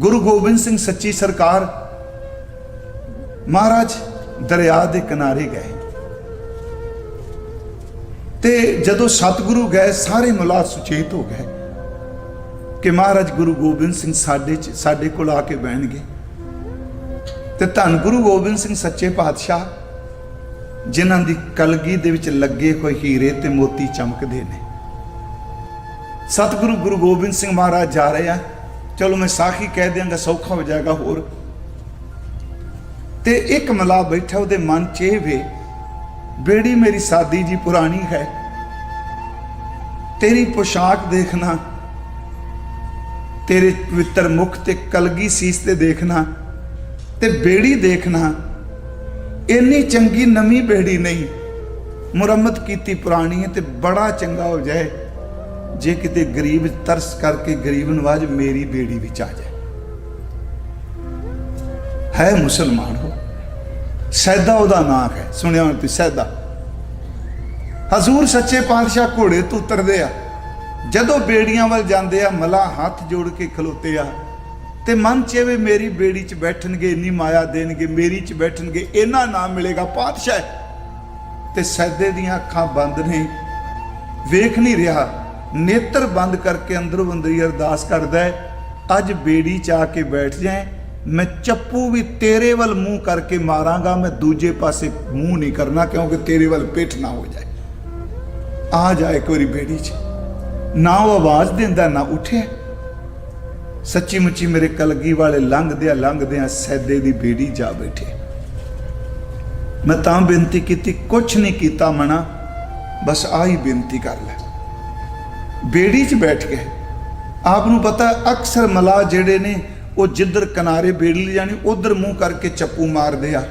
ਗੁਰੂ ਗੋਬਿੰਦ ਸਿੰਘ ਸੱਚੀ ਸਰਕਾਰ ਮਹਾਰਾਜ ਦਰਿਆ ਦੇ ਕਿਨਾਰੇ ਗਏ। ਤੇ ਜਦੋਂ ਸਤਿਗੁਰੂ ਗਏ, ਸਾਰੇ ਮੁਲਾ ਸੁਚੇਤ ਹੋ ਗਏ ਕਿ ਮਹਾਰਾਜ ਗੁਰੂ ਗੋਬਿੰਦ ਸਿੰਘ ਸਾਡੇ ਚ, ਸਾਡੇ ਕੋਲ ਆ ਕੇ ਬਹਿਣਗੇ। ਤੇ ਧੰਨ ਗੁਰੂ ਗੋਬਿੰਦ ਸਿੰਘ ਸੱਚੇ ਪਾਤਸ਼ਾਹ, ਜਿਨ੍ਹਾਂ ਦੀ ਕਲਗੀ ਦੇ ਵਿੱਚ ਲੱਗੇ ਹੋਏ ਹੀਰੇ ਤੇ ਮੋਤੀ ਚਮਕਦੇ ਨੇ। ਸਤਿਗੁਰੂ ਗੁਰੂ ਗੋਬਿੰਦ ਸਿੰਘ ਮਹਾਰਾਜ ਜਾ ਰਹੇ ਆ। ਚਲੋ ਮੈਂ ਸਾਖੀ ਕਹਿ ਦਿਆਂਗਾ, ਸੌਖਾ ਹੋ ਜਾਏਗਾ ਹੋਰ। ਤੇ ਇੱਕ ਮਲਾ ਬੈਠਾ, ਉਹਦੇ ਮਨ 'ਚ ਇਹ ਵੇ, ਬੇੜੀ ਮੇਰੀ ਸਾਦੀ ਜੀ ਪੁਰਾਣੀ ਹੈ, ਤੇਰੀ ਪੋਸ਼ਾਕ ਦੇਖਣਾ, ਤੇਰੇ ਪਵਿੱਤਰ ਮੁਖ ਤੇ ਕਲਗੀ ਸੀਸ ਤੇ ਦੇਖਣਾ, ਤੇ ਬੇੜੀ ਦੇਖਣਾ, ਇੰਨੀ ਚੰਗੀ ਨਵੀਂ ਬੇੜੀ ਨਹੀਂ, ਮੁਰੰਮਤ ਕੀਤੀ ਪੁਰਾਣੀ ਹੈ ਤੇ ਬੜਾ ਚੰਗਾ ਹੋ ਜਾਏ। ਜੇ ਕਿਤੇ ਗਰੀਬ ਤਰਸ ਕਰਕੇ ਗਰੀਬ ਨਵਾਜ ਮੇਰੀ ਬੇੜੀ ਵਿੱਚ ਆ ਜਾਏ। ਹੈ ਮੁਸਲਮਾਨ ਹੋ। ਸੈਦਾ ਉਹਦਾ ਨਾਮ ਹੈ। ਸੁਣਿਆ ਹੋਣਾ ਤੁਸੀਂ, ਸੈਦਾ। ਹਜ਼ੂਰ ਸੱਚੇ ਪਾਤਸ਼ਾਹ ਘੋੜੇ ਤੋਂ ਉਤਰਦੇ ਆ। ਜਦੋਂ ਬੇੜੀਆਂ ਵੱਲ ਜਾਂਦੇ ਆ, ਮਲਾ ਹੱਥ ਜੋੜ ਕੇ ਖਲੋਤੇ ਆ। ਤੇ ਮਨ ਚ ਵੀ ਮੇਰੀ ਬੇੜੀ 'ਚ ਬੈਠਣਗੇ, ਇੰਨੀ ਮਾਇਆ ਦੇਣਗੇ, ਮੇਰੀ 'ਚ ਬੈਠਣਗੇ ਇਹਨਾਂ ਨਾਮ ਮਿਲੇਗਾ, ਪਾਤਸ਼ਾਹ ਤੇ ਸੈਦੇ ਦੀਆਂ ਅੱਖਾਂ ਬੰਦ ਨੇ। ਵੇਖ ਨਹੀਂ ਰਿਹਾ। ਨੇਤਰ ਬੰਦ ਕਰਕੇ ਅੰਦਰੋਂ ਅੰਦਰੀ ਅਰਦਾਸ ਕਰਦਾ ਹੈ, ਅੱਜ ਬੇੜੀ 'ਚ ਆ ਕੇ ਬੈਠ ਜਾਏ, ਮੈਂ ਚੱਪੂ ਵੀ ਤੇਰੇ ਵੱਲ ਮੂੰਹ ਕਰਕੇ ਮਾਰਾਂਗਾ, ਮੈਂ ਦੂਜੇ ਪਾਸੇ ਮੂੰਹ ਨਹੀਂ ਕਰਨਾ, ਕਿਉਂਕਿ ਤੇਰੇ ਵੱਲ ਪਿੱਠ ਨਾ ਹੋ ਜਾਏ। ਆ ਜਾਏ ਇੱਕ ਵਾਰੀ ਬੇੜੀ 'ਚ। ਨਾ ਉਹ ਆਵਾਜ਼ ਦਿੰਦਾ, ਨਾ ਉੱਠਿਆ। ਸੱਚੀ ਮੁੱਚੀ ਮੇਰੇ ਕਲਗੀ ਵਾਲੇ ਲੰਘਦੇ ਆ ਲੰਘਦੇ ਆ ਸੈਦੇ ਦੀ ਬੇੜੀ ਜਾ ਬੈਠੇ। ਮੈਂ ਤਾਂ ਬੇਨਤੀ ਕੀਤੀ, ਕੁਛ ਨਹੀਂ ਕੀਤਾ ਮਨਾ, ਬਸ ਆਹੀ ਬੇਨਤੀ ਕਰ ਲੈ। ਬੇੜੀ 'ਚ ਬੈਠ ਕੇ ਆਪ ਨੂੰ ਪਤਾ ਅਕਸਰ ਮਲਾ ਜਿਹੜੇ ਨੇ, ਉਹ ਜਿੱਧਰ ਕਿਨਾਰੇ ਬੇੜੀ ਲਈ ਜਾਣੀ, ਉਧਰ ਮੂੰਹ ਕਰਕੇ ਚੱਪੂ ਮਾਰਦੇ ਆ।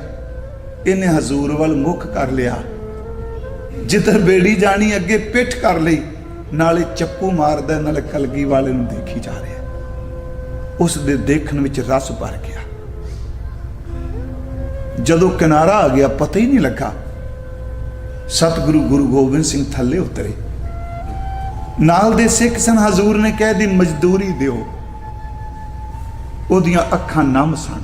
ਇਹਨੇ ਹਜ਼ੂਰ ਵੱਲ ਮੁਖ ਕਰ ਲਿਆ। ਜਿੱਧਰ ਬੇੜੀ ਜਾਣੀ, ਅੱਗੇ ਪਿੱਠ ਕਰ ਲਈ। ਨਾਲੇ ਚੱਪੂ ਮਾਰਦਾ ਨਾਲੇ ਕਲਗੀ ਵਾਲੇ ਨੂੰ ਦੇਖੀ ਜਾ ਰਿਹਾ। ਉਸ ਦੇ ਦੇਖਣ ਵਿੱਚ ਰਸ ਭਰ ਗਿਆ। ਜਦੋਂ ਕਿਨਾਰਾ ਆ ਗਿਆ, ਪਤਾ ਹੀ ਨਹੀਂ ਲੱਗਾ। ਸਤਿਗੁਰੂ ਗੁਰੂ ਗੋਬਿੰਦ ਸਿੰਘ ਥੱਲੇ ਉਤਰੇ। ਨਾਲ ਦੇ ਸਿੱਖ ਸਨ, ਹਜ਼ੂਰ ਨੇ ਕਹਿ ਦੀ ਮਜ਼ਦੂਰੀ ਦਿਓ। ਉਹਦੀਆਂ ਅੱਖਾਂ ਨਮ ਸਨ।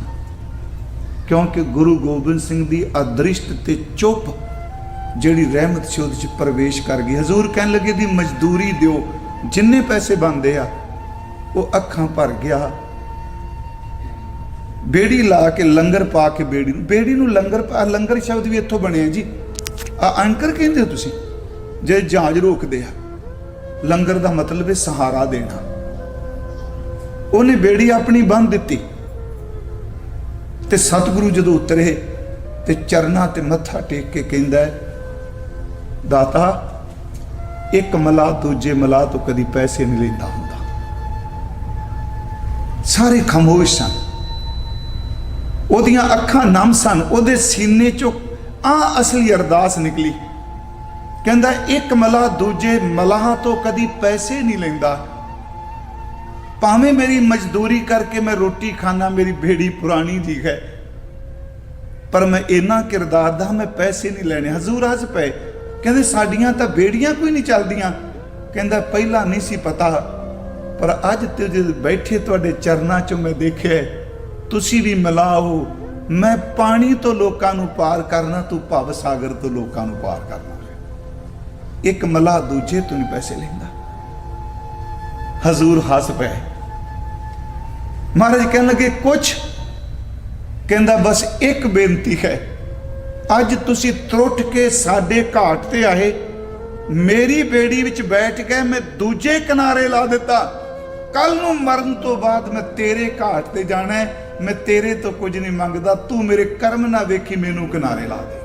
ਕਿਉਂਕਿ ਗੁਰੂ ਗੋਬਿੰਦ ਸਿੰਘ ਦੀ ਅਦ੍ਰਿਸ਼ਟ ਤੇ ਚੁੱਪ ਜਿਹੜੀ ਰਹਿਮਤ ਸੀ, ਉਹਦੇ ਚ ਪ੍ਰਵੇਸ਼ ਕਰ ਗਈ। ਹਜ਼ੂਰ ਕਹਿਣ ਲੱਗੇ ਦੀ ਮਜ਼ਦੂਰੀ ਦਿਓ, ਜਿੰਨੇ ਪੈਸੇ ਬਣਦੇ ਆ, ਉਹ ਅੱਖਾਂ ਭਰ ਗਿਆ। ਬੇੜੀ ਲਾ ਕੇ ਲੰਗਰ ਪਾ ਕੇ ਬੇੜੀ ਨੂੰ ਬੇੜੀ ਨੂੰ ਲੰਗਰ ਪਾ, ਲੰਗਰ ਸ਼ਬਦ ਵੀ ਇੱਥੋਂ ਬਣਿਆ ਜੀ। ਆ ਅੰਕਰ ਕਹਿੰਦੇ ਹੋ ਤੁਸੀਂ, ਜੇ ਜਹਾਜ਼ ਰੋਕਦੇ ਆ ਲੰਗਰ ਦਾ ਮਤਲਬ ਹੈ ਸਹਾਰਾ ਦੇਣਾ। ਉਹਨੇ ਬੇੜੀ ਆਪਣੀ ਬੰਨ ਦਿੱਤੀ। ਤੇ ਸਤਿਗੁਰੂ ਜਦੋਂ ਉਤਰੇ ਤੇ ਚਰਨਾਂ ਤੇ ਮੱਥਾ ਟੇਕ ਕੇ ਕਹਿੰਦਾ ਦਾਤਾ, ਇੱਕ ਮਲਾ ਦੂਜੇ ਮਲਾ ਤੋਂ ਕਦੀ ਪੈਸੇ ਨਹੀਂ ਲੈਂਦਾ ਹੁੰਦਾ। ਸਾਰੇ ਖਾਮੋਸ਼ ਸਨ। ਉਹਦੀਆਂ ਅੱਖਾਂ ਨਮ ਸਨ। ਉਹਦੇ ਸੀਨੇ ਚੋਂ ਆ ਅਸਲੀ ਅਰਦਾਸ ਨਿਕਲੀ। ਕਹਿੰਦਾ, ਇੱਕ ਮਲਾ ਦੂਜੇ ਮਲਾਹਾਂ ਤੋਂ ਕਦੀ ਪੈਸੇ ਨਹੀਂ ਲੈਂਦਾ। ਭਾਵੇਂ ਮੇਰੀ ਮਜ਼ਦੂਰੀ ਕਰਕੇ ਮੈਂ ਰੋਟੀ ਖਾਣਾ ਮੇਰੀ ਬੇੜੀ ਪੁਰਾਣੀ ਦੀ ਹੈ। ਪਰ ਮੈਂ ਇੰਨਾ ਕਿਰਦਾਰ ਦਾ ਮੈਂ ਪੈਸੇ ਨਹੀਂ ਲੈਣੇ। ਹਜ਼ੂਰ ਹੱਸ ਪਏ। ਕਹਿੰਦੇ, ਸਾਡੀਆਂ ਤਾਂ ਬੇੜੀਆਂ ਕੋਈ ਨਹੀਂ ਚੱਲਦੀਆਂ। ਕਹਿੰਦਾ, ਪਹਿਲਾਂ ਨਹੀਂ ਸੀ ਪਤਾ, ਪਰ ਅੱਜ ਤੇ ਜਦ ਬੈਠੇ ਤੁਹਾਡੇ ਚਰਨਾਂ 'ਚੋਂ ਮੈਂ ਦੇਖਿਆ ਤੁਸੀਂ ਵੀ ਮਿਲਾਓ ਮੈਂ ਪਾਣੀ ਤੋਂ ਲੋਕਾਂ ਨੂੰ ਪਾਰ ਕਰਨਾ, ਤੂੰ ਭਵ ਸਾਗਰ ਤੋਂ ਲੋਕਾਂ ਨੂੰ ਪਾਰ ਕਰਨਾ। ਇੱਕ ਮਲਾ ਦੂਜੇ ਤੋਂ ਨਹੀਂ ਪੈਸੇ ਲੈਂਦਾ। ਹਜ਼ੂਰ ਹੱਸ ਪਏ ਮਹਾਰਾਜ ਕਹਿਣ ਲੱਗੇ ਕੁਛ ਕਹਿੰਦਾ ਬਸ ਇੱਕ ਬੇਨਤੀ ਹੈ। ਅੱਜ ਤੁਸੀਂ ਤਰੁੱਟ ਕੇ ਸਾਡੇ ਘਾਟ ਤੇ ਆਏ। ਮੇਰੀ ਬੇੜੀ ਵਿੱਚ ਬੈਠ ਕੇ ਮੈਂ ਦੂਜੇ ਕਿਨਾਰੇ ਲਾ ਦਿੱਤਾ। ਕੱਲ ਨੂੰ ਮਰਨ ਤੋਂ ਬਾਅਦ ਮੈਂ ਤੇਰੇ ਘਾਟ ਤੇ ਜਾਣਾ ਮੈਂ ਤੇਰੇ ਤੋਂ ਕੁਝ ਨਹੀਂ ਮੰਗਦਾ। ਤੂੰ ਮੇਰੇ ਕਰਮ ਨਾ ਵੇਖੀ, ਮੈਨੂੰ ਕਿਨਾਰੇ ਲਾ ਦੇ।